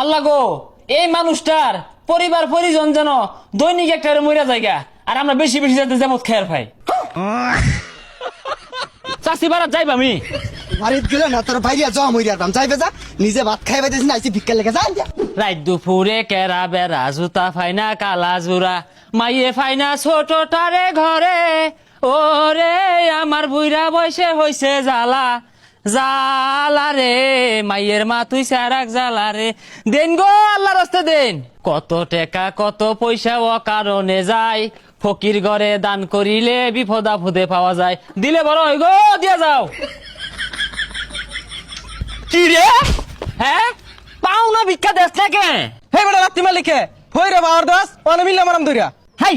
আল্লাহ গো এই মানুষটার পরিবার পরিজন যেন দৈনিক একটা মইরা জায়গা আর আমরা বেশি বেশি যাতে যেমন খেয়ার পাই। চাষি বাড়াত যাইব আমি? বাড়িত গেলে না তোর বাইরে জম হয়ে যাতাম যাইবে যা নিজে ভাত খাই পাইতেছি না আইসি ভিক্ষা লেগে যা রাত দুপুরে কেরা বেড়া জুতা ফাইনা কালা জুরা। মাইয়ে ফাইনা ছোট টারে ঘরে। ওরে আমার বুইরা বয়সে হইছে জ্বালা। জালা রে মাইয়ের মা তুই সারাক জ্বালা রে দেন গো আল্লাহ রাস্তে দেন। কত টাকা কত পয়সা ও কারণে যায়। ফকির ঘরে দান করিলে বিপদ আপদে পাওয়া যায়। দিলে বড় হই গো দিয়া যাও। কি রে? হ্যাঁ? পাও না ভিক্ষা দেশ না কে? হে বেটা রাত্রি মালিকে হই রে বাবার দাস অনে মিললে মারাম দইরা হাই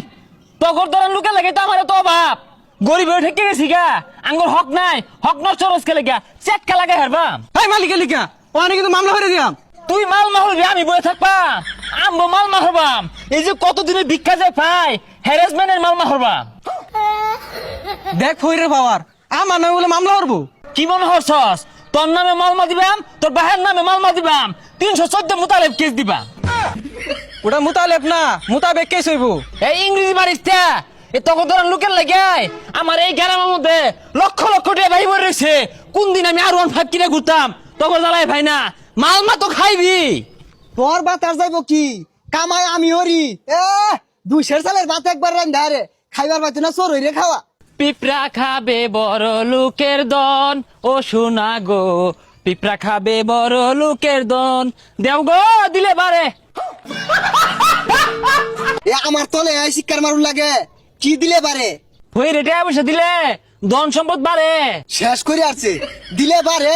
তগর ধরেন লোকে লাগে তো আমার তো বাপ গরিব হয়ে ঠেকে গেছি গা। আঙ্গুর হক নাই হক নষ্ট রস খেলে গা চেটকা লাগে হেরবাম হাই মালিকে লিখা অনে কিন্তু মামলা করে দিয়াম। তুই মাল মাহরবি আমি বয়ে থাকবাম আমবো মাল মাহরবাম এই যে কতদিনে ভিক্ষা যে পাই হ্যারাসমেন্টের মাল মাহরবাম দেখ হই রে বাবার আমার নামে বলে মামলা করব। কি মনে হরছস? তোর নামে মালমা দিবাম তোর বাহের নামে মালমা দিবাম তিনশো চোদ্দ মোতালেব কেস দিবাম ওটা মুতালেব না মুতাবেক কেস হইব। এই ইংরেজি মারিস্তা এ তখন তোর লোকের লাগে আমার এই গ্রামের মধ্যে লক্ষ লক্ষ টাকা ভাই বই রয়েছে। কোন দিন আমি আর ওয়ান ফাইভ কিনে ঘুরতাম? তখন জ্বালাই ভাই না মাল মা তো খাইবি। তোর ভাত আর যাইব কি? কামাই আমি হরি। এ দুই শের সালের ভাত একবার রান্ধা রে। খাইবার পাইতো না চোর হইরে খাওয়া। পিঁপড়া খাবে বড় লোকের দন। ও শোনা গো পিঁপড়া খাবে বড় লোকের দন। দেও গো দিলে বারে। এ আমার তলে এই শিক্ষার মারুন লাগে। কি দিলে পারে? ওই রেটে অবশ্য দিলে ধন সম্পদ বাড়ে। শেষ করে আসছে। দিলে পারে।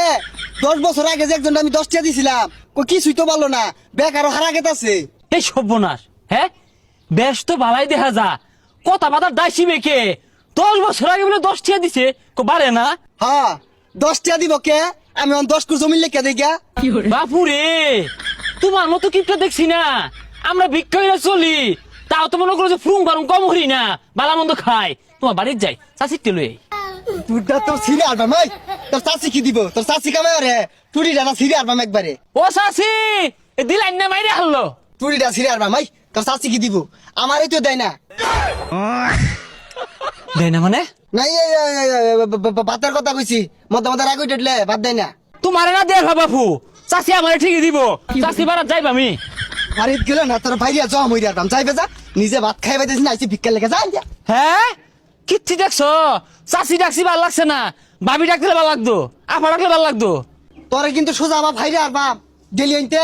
দশ বছর আগে যে একজন আমি দশটা দিছিলাম কই কিছুই তো বলল না। বেকারও হারা গেতাছে এই সর্বনাশ হ্যাঁ? বেশ তো ভালাই দেখা যা। কথা বাতার দাসি বেকে দশ বছর আগে বলে দশ টিয়া দিছে কো বাড়ে না? হ্যাঁ দশটা দিব কে? আমি অন দশ কুর জমি লেখা দিই গা বাপুরে তোমার মতো কিপটা দেখছি না। আমরা ভিক্ষাইরা চলি। তাও তো মনে করো যে ফ্রুম ফারুম কম হরি না বালা মন্দ খাই। তোমার বাড়ির যাই চাষির তেলু তুইটা তোর সিরে আরবাম এই তোর চাচি কি দিব? তোর চাচি কামে রে টুরিটা না সিরে আরবাম একবারে। ও চাষি দিলাইন না মাইরে হারলো। টুরিটা সিরে আরবাম এই তোর চাচি কি দিব? আমারই তো দেয় না। দেয় না মানে? নাই এই, এই, এই, এই, ব- ব- ব- ভাতের কথা কইছি মধ্যে মধ্যে রাগ উঠলে ভাত দেয় না। তোমার না দেয় বাপু চাষি আমার ঠিকই দিব। চাষি বাড়াত যাইব আমি। বাড়িত গেলে না তোর ভাইয়া জম যাতাম যাইবে যা। নিজে ভাত খাই পাইতেছি না আইসি ভিক্ষা লেগে যা। হ্যাঁ? কিচ্ছি দেখছ? চাষি ডাকছি ভালো লাগছে না। বাবি ডাকলে ভালো লাগতো আপা ডাকলে ভালো লাগতো। তোরে কিন্তু সোজা আমার ভাইরে আর বাপ ডেলি আনতে